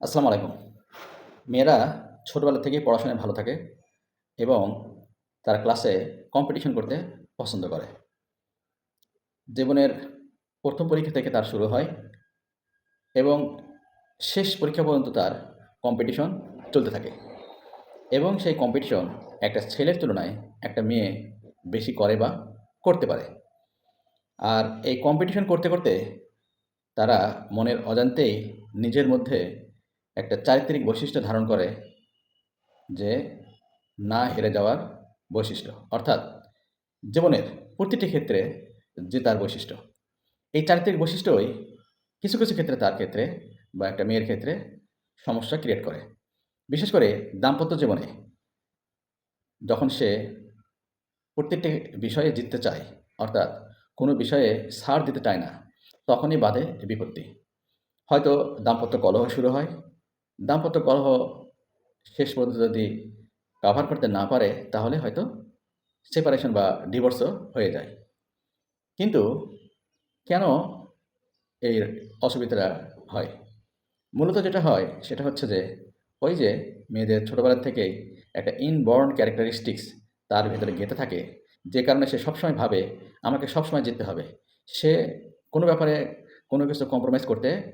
আসসালামু আলাইকুম। মেয়েরা ছোটোবেলা থেকেই পড়াশোনায় ভালো থাকে এবং তারা ক্লাসে কম্পিটিশন করতে পছন্দ করে। জীবনের প্রথম পরীক্ষা থেকে তার শুরু হয় এবং শেষ পরীক্ষা পর্যন্ত তার কম্পিটিশন চলতে থাকে এবং সেই কম্পিটিশন একটা ছেলের তুলনায় একটা মেয়ে বেশি করে বা করতে পারে। আর এই কম্পিটিশন করতে করতে তারা মনের অজান্তেই নিজের মধ্যে একটা চারিত্রিক বৈশিষ্ট্য ধারণ করে যে না হেরে যাওয়ার বৈশিষ্ট্য। অর্থাৎ জীবনের প্রতিটি ক্ষেত্রে জেতার বৈশিষ্ট্য। এই চারিত্রিক বৈশিষ্ট্যই কিছু কিছু ক্ষেত্রে তার ক্ষেত্রে বা একটা মেয়ের ক্ষেত্রে সমস্যা ক্রিয়েট করে। বিশেষ করে দাম্পত্য জীবনে যখন সে প্রত্যেকটি বিষয়ে জিততে চায়, অর্থাৎ কোনো বিষয়ে ছাড় দিতে চায় না, তখনই বাধে বিপত্তি। হয়তো দাম্পত্য কলহ শুরু হয় দাম্পত্য কলহ শেষ পর্যন্ত যদি কাভার করতে না পারে, তাহলে হয়তো সেপারেশন বা ডিভোর্সও হয়ে যায়। কিন্তু কেন এই অসুবিধাটা হয়? মূলত যেটা হয়, সেটা হচ্ছে যে, ওই যে মেয়েদের ছোটোবেলা থেকেই একটা ইনবর্ন ক্যারেক্টারিস্টিক্স তার ভেতরে গেঁথে থাকে, যে কারণে সে সবসময় ভাবে, আমাকে সবসময় জিততে হবে। সে কোনো ব্যাপারে কোনো কিছু কম্প্রোমাইজ করতে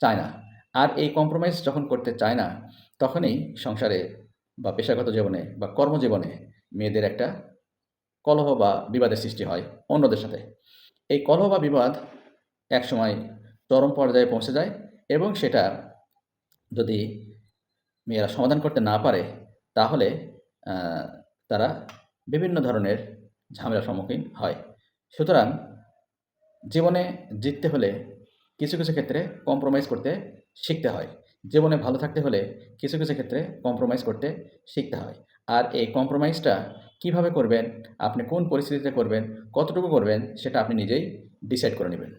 চায় না। আর এই কম্প্রোমাইজ যখন করতে চায় না, তখনই সংসারে বা পেশাগত জীবনে বা কর্মজীবনে মেয়েদের একটা কলহ বা বিবাদের সৃষ্টি হয় অন্যদের সাথে। এই কলহ বা বিবাদ একসময় চরম পর্যায়ে পৌঁছে যায় এবং সেটা যদি মেয়েরা সমাধান করতে না পারে, তাহলে তারা বিভিন্ন ধরনের ঝামেলার সম্মুখীন হয়। সুতরাং জীবনে জিততে হলে কিছু কিছু ক্ষেত্রে কম্প্রোমাইজ করতে শিখতে হয়। জীবনে ভালো থাকতে হলে কিছু কিছু ক্ষেত্রে কম্প্রোমাইজ করতে শিখতে হয়। আর এই কম্প্রোমাইজটা কীভাবে করবেন, আপনি কোন পরিস্থিতিতে করবেন, কতটুকু করবেন, সেটা আপনি নিজেই ডিসাইড করে নেবেন।